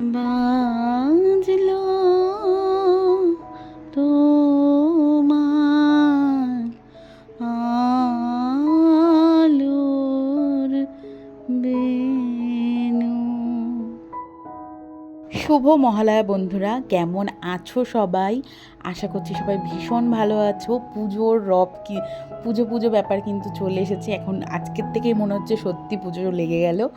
বাজলো তোমার আলোর বেনু শুভ মহালয়া বন্ধুরা, কেমন আছো সবাই? আশা করছি সবাই ভীষণ ভালো আছো। পুজোর রব কি, পুজো পুজো ব্যাপার কিন্তু চলে এসেছে। এখন আজকের থেকেই মনে হচ্ছে সত্যি পুজো লেগে গেল।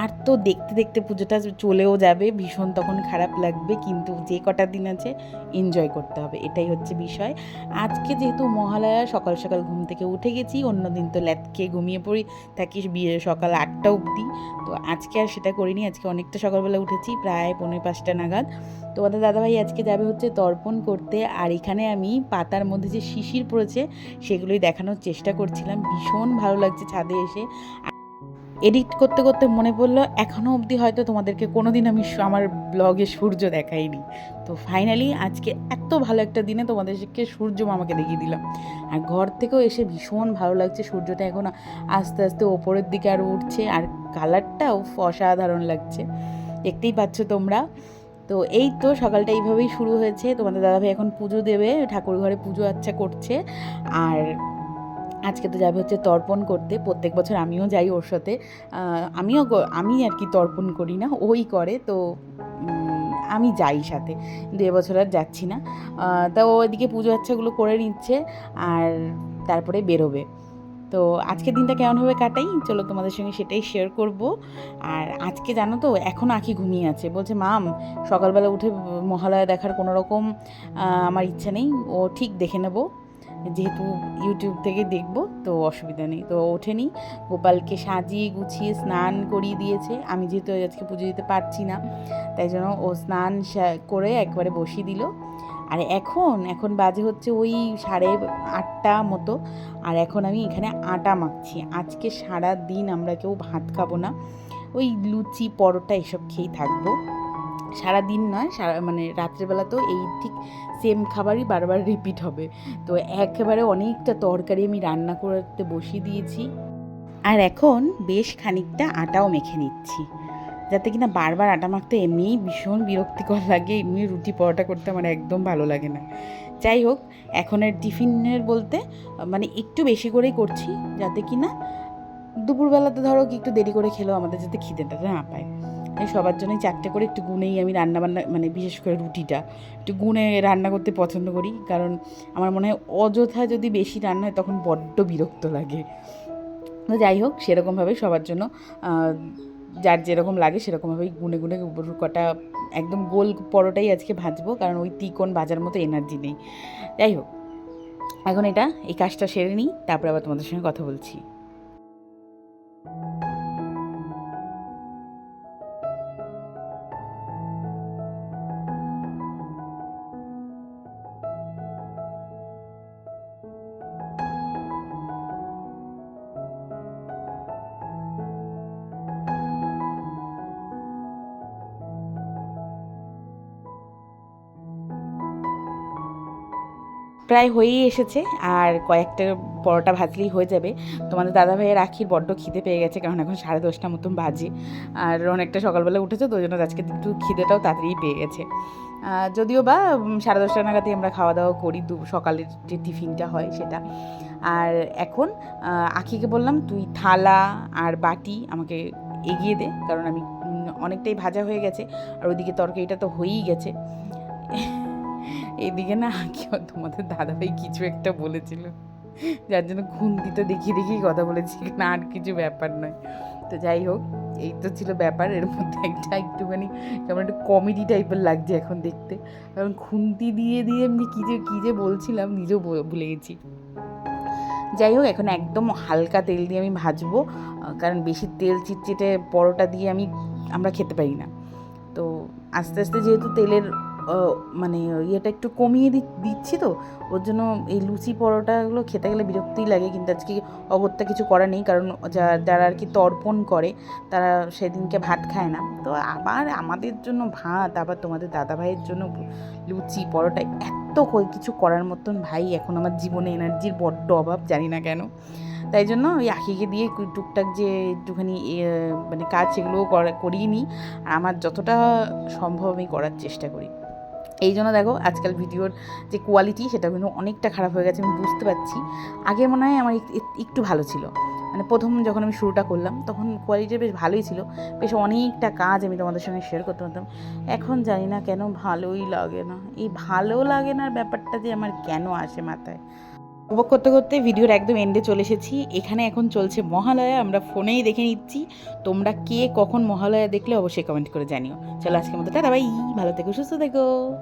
আর তো দেখতে দেখতে পুজোটা চলেও যাবে, ভীষণ তখন খারাপ লাগবে, কিন্তু যে কটা দিন আছে এনজয় করতে হবে, এটাই হচ্ছে বিষয়। আজকে যেহেতু মহালয়া, সকাল সকাল ঘুম থেকে উঠে গেছি অন্যদিন তো ল্যাটকে ঘুমিয়ে পড়ি, থাকি বিয়ে সকাল আটটা অবধি। তো আজকে আর সেটা করিনি, আজকে অনেকটা সকালবেলা উঠেছি, প্রায় পৌনে পাঁচটা নাগাদ। তো আমাদের দাদাভাই আজকে যাবে হচ্ছে তর্পণ করতে, আর এখানে আমি পাতার মধ্যে যে শিশির পড়েছে, সেগুলোই দেখানোর চেষ্টা করছিলাম, ভীষণ ভালো লাগছে ছাদে এসে। এডিট করতে করতে মনে পড়ল এখনও অবধি হয়তো তোমাদেরকে কোনো দিন আমি আমার ব্লগে সূর্য দেখাইনি। তো ফাইনালি আজকে এত ভালো একটা দিনে তোমাদেরকে সূর্য মামাকে দেখিয়ে দিলাম। আর ঘর থেকেও এসে ভীষণ ভালো লাগছে, সূর্যটা এখন আস্তে আস্তে ওপরের দিকে আর উঠছে, আর কালারটাও অসাধারণ লাগছে। দেখতেই পাচ্ছ তোমরা। তো এই তো সকালটা এইভাবেই শুরু হয়েছে। তোমাদের দাদাভাই এখন পুজো দেবে, ঠাকুর ঘরে পুজো আচ্ছা করছে। আর আজকে তো যাবে হচ্ছে তর্পণ করতে। প্রত্যেক বছর আমিও যাই ওর সাথে। আমিও আমি আর কি তর্পণ করি না, ওই করে। তো আমি যাই সাথে। কিন্তু এবছর আর যাচ্ছি না। তা ও এদিকে পুজো আচ্ছাগুলো করে নিচ্ছে আর তারপরে বেরোবে। তো আজকের দিনটা কেমনভাবে কাটাই? চলো তোমাদের সঙ্গে সেটাই শেয়ার করব। আর আজকে জানো তো এখনও আঁকি ঘুমিয়ে আছে। বলছে, মাম, সকালবেলা উঠে মহালয়া দেখার কোনো রকম আমার ইচ্ছা নেই। ও ঠিক দেখে নেব। যেহেতু ইউটিউব থেকে দেখব, তো অসুবিধা নেই। তো ওঠেনি। গোপালকে সাজিয়ে গুছিয়ে স্নান করিয়ে দিয়েছে। আমি যেহেতু আজকে পুজো দিতে পারছি না, তাই জন্য ও স্নান করে একবারে বসিয়ে দিল। আর এখন এখন বাজে হচ্ছে ওই সাড়ে আটটা মতো। আর এখন আমি এখানে আটা মাখছি। আজকে সারা দিন আমরা কেউ ভাত খাব না। ওই লুচি, পরোটা এসব খেয়েই থাকব। সারা দিন নয়, সারা মানে রাত্রেবেলা তো এই ঠিক সেম খাবারই বারবার রিপিট হবে। তো একেবারে অনেকটা তরকারি আমি রান্না করতে বসিয়ে দিয়েছি। আর এখন বেশ খানিকটা আটাও মেখে নিচ্ছি। যাতে কিনা বারবার আটা মাখতে এমনিই ভীষণ বিরক্তিকর লাগে, এমনি রুটি পরোটা করতে আমার একদম ভালো লাগে না। যাই হোক, এখন আর টিফিনের বলতে মানে একটু বেশি করেই করছি, যাতে কিনা দুপুরবেলাতে ধরো একটু দেরি করে খেলেও আমাদের যাতে খিদেটা না পায়। তাই সবার জন্যই চারটে করে একটু গুনেই আমি রান্না বান্না মানে বিশেষ করে রুটিটা। একটু গুনে রান্না করতে পছন্দ করি, কারণ আমার মনে হয় অযথা যদি বেশি রান্না হয় তখন বড্ড বিরক্ত লাগে। তো যাই হোক, সেরকমভাবে সবার জন্য যার যেরকম লাগে সেরকমভাবেই গুনে গুনে কটা একদম গোল পরোটাই আজকে ভাজবো, কারণ ওই তিকোন ভাজার মতো এনার্জি নেই। যাই হোক, এখন এটা, এই কাজটা সেরে নিই, তারপরে আবার তোমাদের সঙ্গে কথা বলছি। প্রায় হয়েই এসেছে আর কয়েকটা পরোটা ভাজলেই হয়ে যাবে। তোমাদের দাদা ভাইয়ের রাখির বড্ড খিদে পেয়ে গেছে, কারণ এখন সাড়ে দশটা মতন বাজে আর অনেকটা সকালবেলা উঠেছে, তো জন্য আজকে একটু খিদেটাও তাড়াতাড়ি পেয়ে গেছে। যদিও বা সাড়ে দশটা নাগাদই আমরা খাওয়া দাওয়া করি, দু, সকালের যে টিফিনটা হয় সেটা। আর এখন আখিকে বললাম, তুই থালা আর বাটি আমাকে এগিয়ে দে, কারণ আমি অনেকটাই ভাজা হয়ে গেছে, আর ওইদিকে তরকারিটা তো হয়েই গেছে। এইদিকে না কেউ তোমাদের দাদাভাই কিছু একটা বলেছিল। যার জন্য খুন্তিটা দেখিয়ে দেখিয়ে কথা বলেছি, না আর কিছু ব্যাপার নয়। তো যাই হোক, এই তো ছিল ব্যাপার। এর মধ্যে একটা একটুখানি কেমন একটু কমেডি টাইপের লাগছে এখন দেখতে। কারণ খুন্তি দিয়ে দিয়ে এমনি কী যে কী যে বলছিলাম, নিজেও ভুলে গেছি। যাই হোক, এখন একদম হালকা তেল দিয়ে আমি ভাজবো। কারণ বেশি তেল চিটচিটে পরোটা দিয়ে আমি আমরা খেতে পারি না। তো আস্তে আস্তে যেহেতু তেলের মানে ইয়েটা একটু কমিয়ে দিচ্ছি তো। ওর জন্য এই লুচি পরোটাগুলো খেতে গেলে বিরক্তিই লাগে, কিন্তু আজকে অগত্যা কিছু করার নেই, কারণ যারা আর কি তর্পণ করে, তারা সেদিনকে ভাত খায় না। তো আবার আমাদের জন্য ভাত, আবার তোমাদের দাদা ভাইয়ের জন্য লুচি পরোটা, এত কিছু করার মতন ভাই এখন আমার জীবনে এনার্জির বড্ড অভাব, জানি না কেন। তাই জন্য ওই আখিকে দিয়ে টুকটাক যে একটুখানি মানে কাজ সেগুলোও করা, করিয়ে নিই। আর আমার যতটা সম্ভব আমি করার চেষ্টা করি। এই জন্য দেখো আজকাল ভিডিওর যে কোয়ালিটি সেটা কিন্তু অনেকটা খারাপ হয়ে গেছে, আমি বুঝতে পারছি। আগে মনে হয় আমার এক- এক- একটু ভালো ছিল। মানে প্রথম যখন আমি শুরুটা করলাম, তখন কোয়ালিটি বেশ ভালোই ছিল। বেশ অনেকটা কাজ আমি তোমাদের সঙ্গে শেয়ার করতে পারতাম। এখন জানি না কেন ভালোই লাগে না। এই ভালো লাগে না ব্যাপারটা যে আমার কেন আসে মাথায়। উপভোগ করতে করতে ভিডিওর একদম এন্ডে চলে এসেছি। এখানে এখন চলছে মহালয়া, আমরা ফোনেই দেখে নিচ্ছি। তোমরা কে কখন মহালয়া দেখলে অবশ্যই কমেন্ট করে জানিও। চলো আজকের মতো, টাটা বাই ভালো থেকো, সুস্থ থেকো।